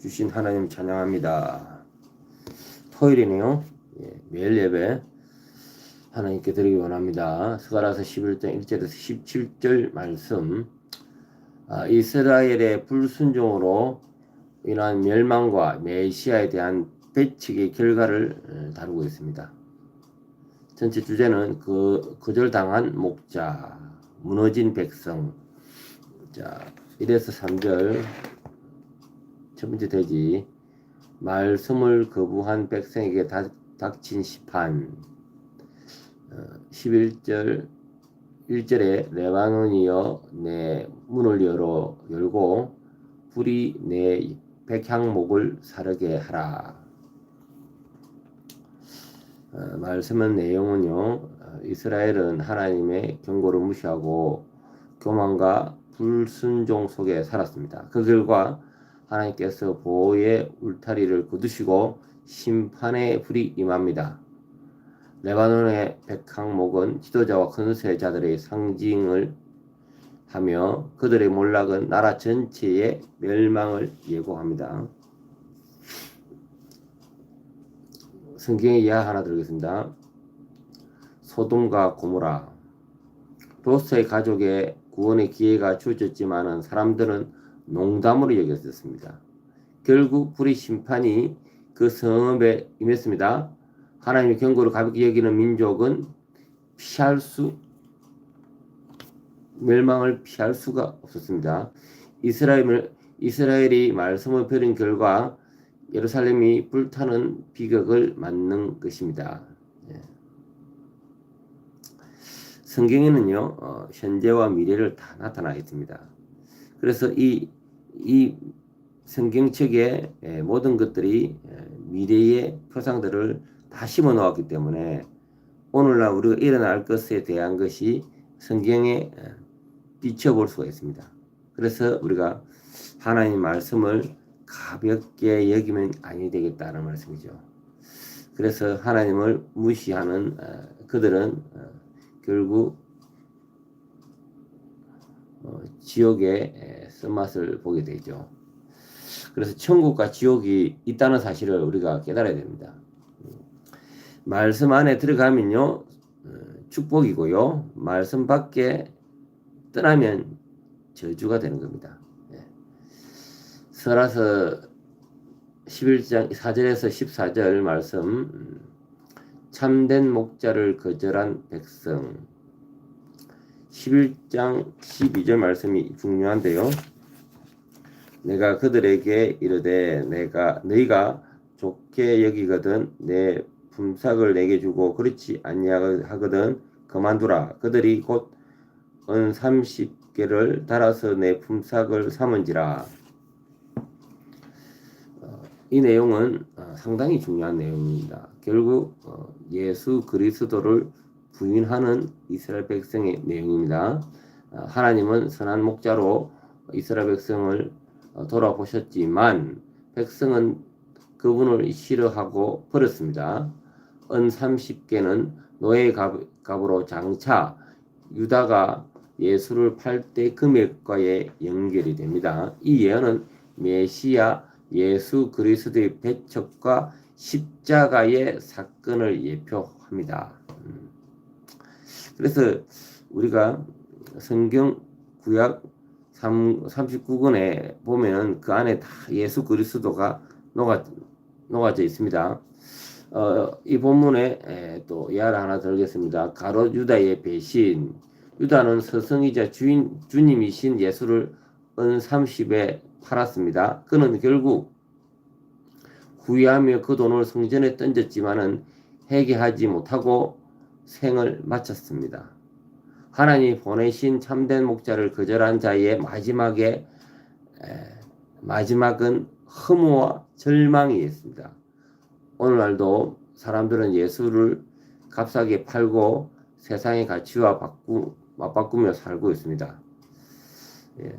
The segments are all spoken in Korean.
주신 하나님 찬양합니다. 토요일이네요. 예, 매일 예배 하나님께 드리기 원합니다. 스가라서 11장 1절에서 17절 말씀 아, 이스라엘의 불순종으로 인한 멸망과 메시아에 대한 배측의 결과를 어, 다루고 있습니다. 전체 주제는 그 거절당한 목자, 무너진 백성. 자, 1에서 3절 첫 번째 대지 말씀을 거부한 백성에게 다, 닥친 시판 어, 11절 1절에 레바논이여 내 문을 열어 열고 불이 내 백향목을 사르게 하라. 어, 말씀은 내용은요. 어, 이스라엘은 하나님의 경고를 무시하고 교만과 불순종 속에 살았습니다. 그 결과 하나님께서 보호의 울타리를 거두시고 심판의 불이 임합니다. 레바논의 백항목은 지도자와 건세자들의 상징을 하며 그들의 몰락은 나라 전체의 멸망을 예고합니다. 성경의 이하 하나 드리겠습니다. 소돔과 고모라 로스의 가족의 구원의 기회가 주어졌지만은 사람들은 농담으로 여겼었습니다. 결국 불의 심판이 그 성읍에 임했습니다. 하나님의 경고를 가볍게 여기는 민족은 피할 수 멸망을 피할 수가 없었습니다. 이스라엘 이스라엘이 말씀을 버린 결과 예루살렘이 불타는 비극을 맞는 것입니다. 예. 성경에는요 어, 현재와 미래를 다 나타나 있습니다. 그래서 이, 이 성경책의 예, 모든 것들이 예, 미래의 표상들을 다 심어 놓았기 때문에 오늘날 우리가 일어날 것에 대한 것이 성경에 예, 비춰볼 수가 있습니다. 그래서 우리가 하나님 말씀을 가볍게 여기면 아니 되겠다는 말씀이죠. 그래서 하나님을 무시하는 어, 그들은 어, 결국 어, 지옥의 쓴맛을 보게 되죠. 그래서 천국과 지옥이 있다는 사실을 우리가 깨달아야 됩니다. 말씀 안에 들어가면요 축복이고요 말씀 밖에 떠나면 저주가 되는 겁니다. 설아서 11장 4절에서 14절 말씀 참된 목자를 거절한 백성 11장 12절 말씀이 중요한데요. 내가 그들에게 이르되 내가 너희가 좋게 여기거든 내 품삯을 내게 주고 그렇지 아니하거든 그만두라 그들이 곧 은 30개를 달아서 내 품삯을 삼은지라 이 내용은 어, 상당히 중요한 내용입니다. 결국 어, 예수 그리스도를 부인하는 이스라엘 백성의 내용입니다. 어, 하나님은 선한 목자로 이스라엘 백성을 돌아보셨지만 백성은 그분을 싫어하고 버렸습니다. 은 30개는 노예 값으로 장차 유다가 예수를 팔 때 금액과의 연결이 됩니다. 이 예언은 메시아 예수 그리스도의 배척과 십자가의 사건을 예표합니다. 음. 그래서 우리가 성경 구약 39권에 보면 그 안에 다 예수 그리스도가 녹아, 녹아져 있습니다. 어, 이 본문에 에, 또 예화를 하나 들겠습니다. 가롯 유다의 배신. 유다는 스승이자 주인, 주님이신 예수를 은 30에 팔았습니다. 그는 결국 후회하며 그 돈을 성전에 던졌지만은 회개하지 못하고 생을 마쳤습니다. 하나님이 보내신 참된 목자를 거절한 자의 마지막에 에, 마지막은 허무와 절망이 있습니다. 오늘날도 사람들은 예수를 값싸게 팔고 세상의 가치와 바꾸, 맞바꾸며 살고 있습니다. 예.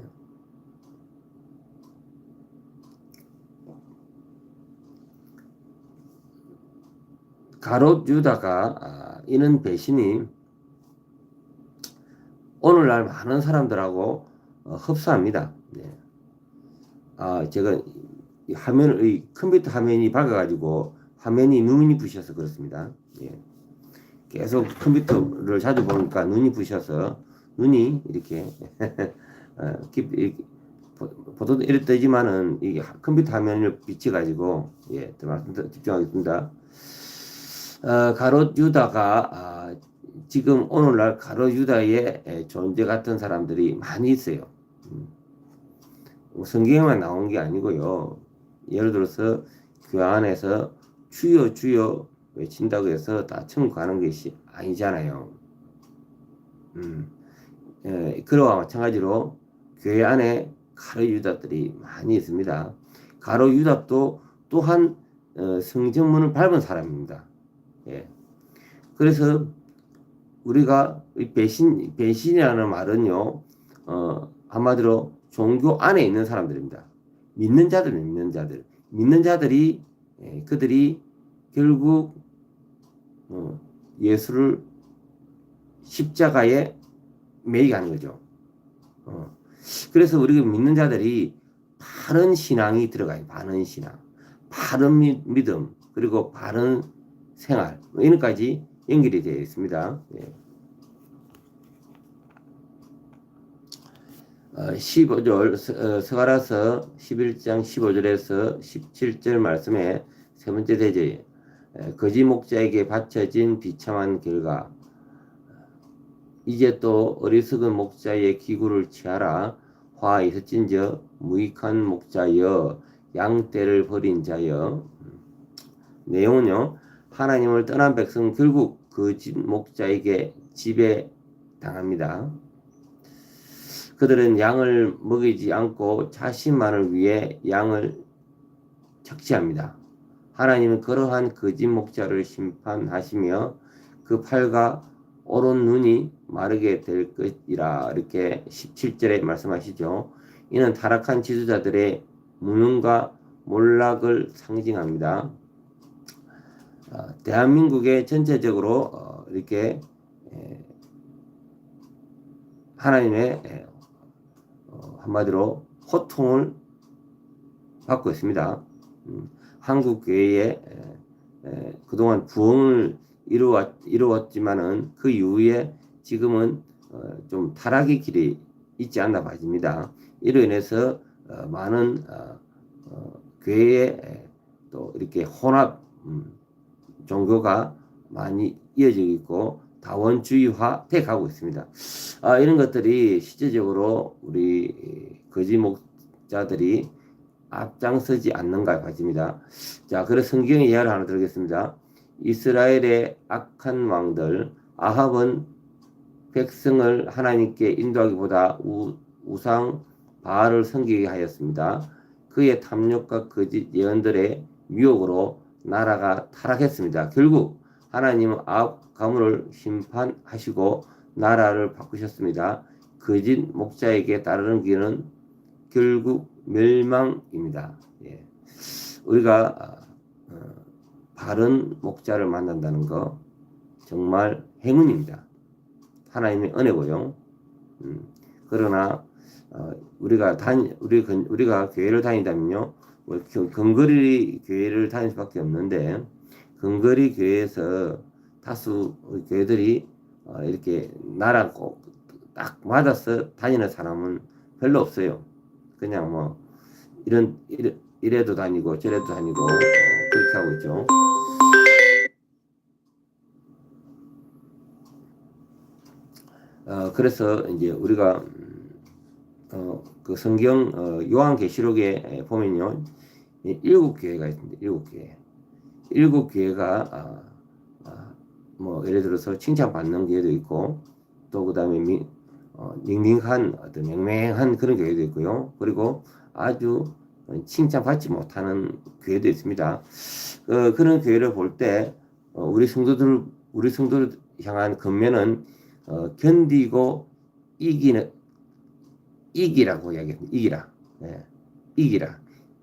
가롯 유다가 아, 이는 배신이 오늘날 많은 사람들하고 어, 흡사합니다. 네. 아, 제가 이 화면을 이 컴퓨터 화면이 밝아가지고 화면이 눈이 부셔서 그렇습니다. 예. 계속 컴퓨터를 자주 보니까 눈이 부셔서 눈이 이렇게 어, 깊, 이렇게 뜨지만은 하- 컴퓨터 화면을 비춰 가지고 예, 더 말씀 더 집중하겠습니다. 어, 가롯 유다가 아, 지금 오늘날 가롯 유다의 에, 존재 같은 사람들이 많이 있어요. 음. 뭐 성경에만 나온 게 아니고요. 예를 들어서 그 안에서 주여 주여 외친다고 해서 다 천국 가는 것이 아니잖아요. 음, 예, 그와 마찬가지로 교회 안에 가로 유다들이 많이 있습니다. 가로 유다도 또한 어, 성전문을 밟은 사람입니다. 예. 그래서 우리가 이 배신 배신이라는 말은요, 어, 한마디로 종교 안에 있는 사람들입니다. 믿는 자들, 믿는 자들, 믿는 자들이 예, 그들이 결국 어, 예수를 십자가에 매이가는 거죠. 어. 그래서 우리가 믿는 자들이 바른 신앙이 들어가요. 바른 신앙, 바른 미- 믿음, 그리고 바른 생활 뭐 이런까지 연결이 되어 있습니다. 예. 어, 15절 어, 스가라서 11장 15절에서 17절 말씀에 세 번째 대제 에, 거지 목자에게 바쳐진 비참한 결과 이제 또 어리석은 목자의 기구를 취하라 화 있었진저 무익한 목자여 양떼를 버린 자여 음. 내용은요 하나님을 떠난 백성 결국 거짓 목자에게 지배 당합니다. 그들은 양을 먹이지 않고 자신만을 위해 양을 착취합니다. 하나님은 그러한 거짓 목자를 심판하시며 그 팔과 오른 눈이 마르게 될 것이라 이렇게 17절에 말씀하시죠. 이는 타락한 지도자들의 무능과 몰락을 상징합니다. 어, 대한민국의 전체적으로 어, 이렇게 에, 하나님의 에, 어, 한마디로 호통을 받고 있습니다. 음, 한국 교회에 에, 에, 그동안 부흥을 이루었, 이루었지만은 그 이후에 지금은 어, 좀 타락의 길이 있지 않나 봐집니다. 이로 인해서 어, 많은 교회에 에, 또 이렇게 혼합 음, 종교가 많이 이어지고 있고 다원주의화 돼 가고 있습니다. 아, 이런 것들이 실제적으로 우리 거짓 목자들이 앞장서지 않는가 봐집니다. 자, 그래서 성경의 이야기를 하나 드리겠습니다. 이스라엘의 악한 왕들 아합은 백성을 하나님께 인도하기보다 우, 우상 바알을 섬기게 하였습니다. 그의 탐욕과 거짓 예언들의 미혹으로 나라가 타락했습니다. 결국 하나님은 아합 가문을 심판하시고 나라를 바꾸셨습니다. 거짓 목자에게 따르는 길은 결국 멸망입니다. 예. 우리가 어, 바른 목자를 만난다는 거 정말 행운입니다. 하나님의 은혜고요. 음, 그러나 어, 우리가 다니 우리 근- 우리가 교회를 다니다면요, 근거리 교회를 다닐 수밖에 없는데 근거리 교회에서 다수 교회들이 어, 이렇게 나랑 꼭딱 맞아서 다니는 사람은 별로 없어요. 그냥 뭐 이런 이래, 이래도 다니고 저래도 다니고 어, 그렇게 하고 있죠. 어, 그래서 이제 우리가 음, 어, 그 성경 어, 요한계시록에 보면요 이 일곱 교회가 있습니다. 일곱 교회. 일곱 교회가 아, 아, 뭐 예를 들어서 칭찬받는 교회도 있고 또 그다음에 미, 어, 닝닝한 어떤 맹맹한 그런 교회도 있고요. 그리고 아주 칭찬받지 못하는 교회도 있습니다. 어, 그런 교회를 볼때 어, 우리 성도들 우리 성도를 향한 근면은 어, 견디고 이기는 이기라고 이야기합니다. 이기라. 예, 이기라.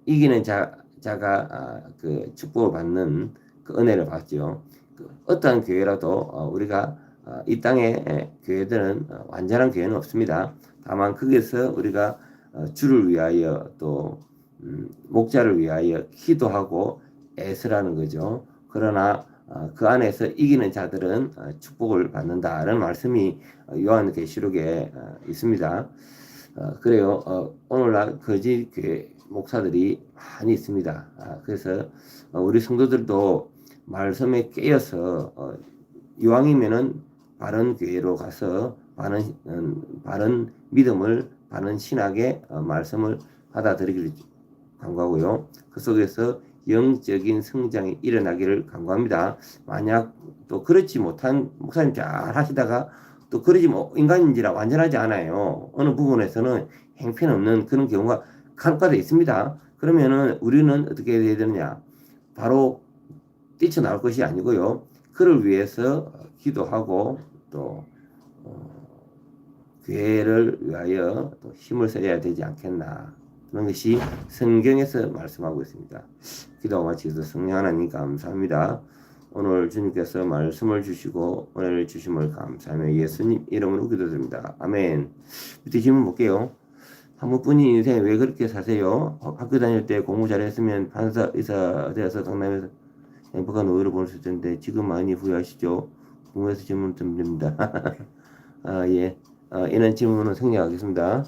이기는 자 자가 아, 그 축복을 받는 그 은혜를 받죠. 그 어떠한 교회라도 어, 우리가 어, 이 에, 교회들은 어, 완전한 교회는 없습니다. 다만 거기서 우리가 어, 주를 위하여 또 음, 목자를 위하여 기도하고 애쓰라는 거죠. 그러나 어, 그 안에서 이기는 자들은 어, 축복을 받는다는 말씀이 어, 요한계시록에 어, 있습니다. 어, 그래요. 어, 오늘날 거짓 교회 목사들이 많이 있습니다. 아, 그래서 어, 우리 성도들도 말씀에 깨어서 어, 이왕이면은 바른 교회로 가서 바른 음, 바른 믿음을 바른 신학의 어, 말씀을 받아들이기를 간구하고요. 그 속에서 영적인 성장이 일어나기를 간구합니다. 만약 또 그렇지 못한 목사님 잘 하시다가 또 그러지 뭐 인간인지라 완전하지 않아요. 어느 부분에서는 행편없는 그런 경우가 간혹가다 있습니다. 그러면은 우리는 어떻게 해야 되느냐? 바로 뛰쳐나올 것이 아니고요. 그를 위해서 기도하고 또 어, 교회를 위하여 또 힘을 써야 되지 않겠나 그런 것이 성경에서 말씀하고 있습니다. 기도하고 마치서 성령 하나님 감사합니다. 오늘 주님께서 말씀을 주시고 은혜를 주심을 감사하며 예수님 이름으로 기도드립니다. 아멘. 밑에 질문 볼게요. 한 번뿐인 인생 왜 그렇게 사세요? 어, 학교 다닐 때 공부 잘했으면 판사, 의사 되어서 강남에서 행복한 보낼 수 있는데 지금 많이 후회하시죠? 궁금해서 질문 좀 드립니다. 아, 예. 아, 이런 질문은 생략하겠습니다.